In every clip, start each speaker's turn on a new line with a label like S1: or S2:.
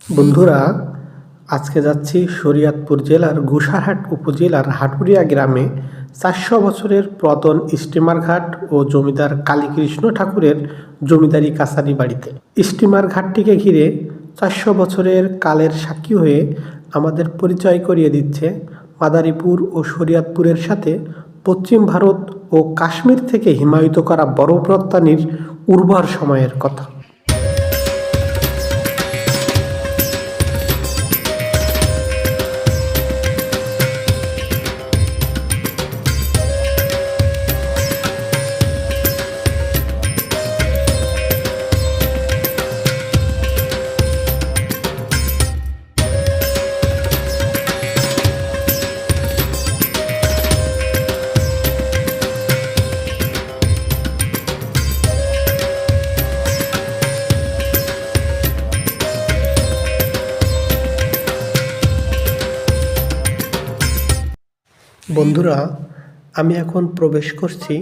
S1: বন্ধুরা, আজকে যাচ্ছি শরীয়তপুর জেলার গুসারহাট উপজেলার হাটুরিয়া গ্রামে। চারশো বছরের প্রতন স্টিমার ঘাট ও জমিদার কালীকৃষ্ণ ঠাকুরের জমিদারি কাছারি বাড়িতে। স্টিমার ঘাটটিকে ঘিরে চারশো বছরের কালের সাক্ষী হয়ে আমাদের পরিচয় করিয়ে দিচ্ছে মাদারীপুর ও শরীয়তপুরের সাথে পশ্চিম ভারত ও কাশ্মীর থেকে হিমায়িত করা বরফ রপ্তানির উর্বর সময়ের কথা। বন্ধুরা, আমি এখন প্রবেশ করছি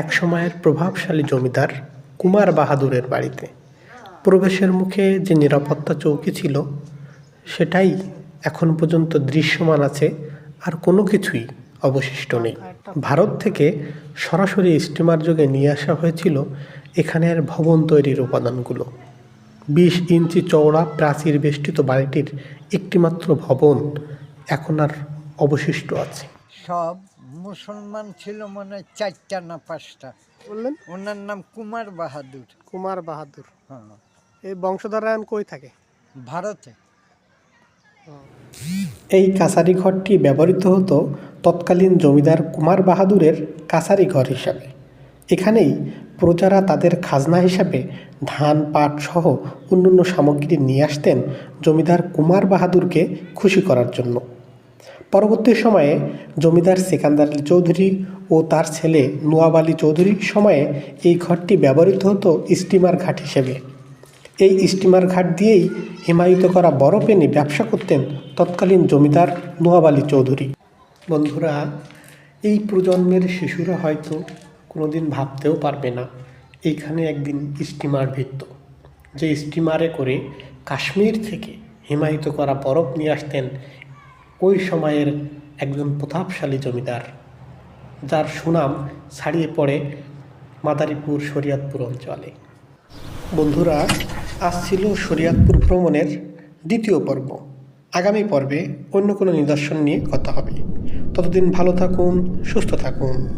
S1: এক সময়ের প্রভাবশালী জমিদার কুমার বাহাদুরের বাড়িতে। প্রবেশের মুখে যে নিরাপত্তা চৌকি ছিল, সেটাই এখন পর্যন্ত দৃশ্যমান আছে, আর কোনো কিছুই অবশিষ্ট নেই। ভারত থেকে সরাসরি স্টিমার যোগে নিয়ে আসা হয়েছিল এখানের ভবন তৈরির উপাদানগুলো। বিশ ইঞ্চি চওড়া প্রাচীর বেষ্টিত বাড়িটির একটিমাত্র ভবন এখন আর অবশিষ্ট আছে।
S2: সব মুসলমান ছিল মনে হয় চারটা না পাঁচটা।
S1: বললেন?
S2: ওনার নাম কুমার বাহাদুর।
S1: কুমার বাহাদুর।
S2: হ্যাঁ।
S1: এই বংশধারায়ণ কই থাকে?
S2: ভারতে।
S1: এই কাছারি ঘরটি ব্যবহৃত হতো তৎকালীন জমিদার কুমার বাহাদুরের কাছারি ঘর হিসাবে। এখানেই প্রজারা তাদের খাজনা হিসাবে ধান পাট সহ অন্যান্য সামগ্রী নিয়ে আসতেন জমিদার কুমার বাহাদুরকে খুশি করার জন্য। পরবর্তী সময়ে জমিদার সিকান্দার আলী চৌধুরী ও তার ছেলে নোয়াব আলী চৌধুরীর সময়ে এই ঘরটি ব্যবহৃত হতো স্টিমার ঘাট হিসেবে। এই স্টিমার ঘাট দিয়েই হিমায়িত করা বরফ এনে ব্যবসা করতেন তৎকালীন জমিদার নোয়াব আলী চৌধুরী। বন্ধুরা, এই প্রজন্মের শিশুরা হয়তো কোনোদিন ভাবতেও পারবে না, এইখানে একদিন স্টিমার ভিত্ত যে স্টিমারে করে কাশ্মীর থেকে হিমায়িত করা বরফ নিয়ে আসতেন ওই সময়ের একজন প্রতাপশালী জমিদার, যার সুনাম ছাড়িয়ে পড়ে মাদারীপুর শরিয়াতপুর অঞ্চলে। বন্ধুরা, আজ ছিল শরিয়াতপুর ভ্রমণের দ্বিতীয় পর্ব। আগামী পর্বে অন্য কোনো নিদর্শন নিয়ে কথা হবে। ততদিন ভালো থাকুন, সুস্থ থাকুন।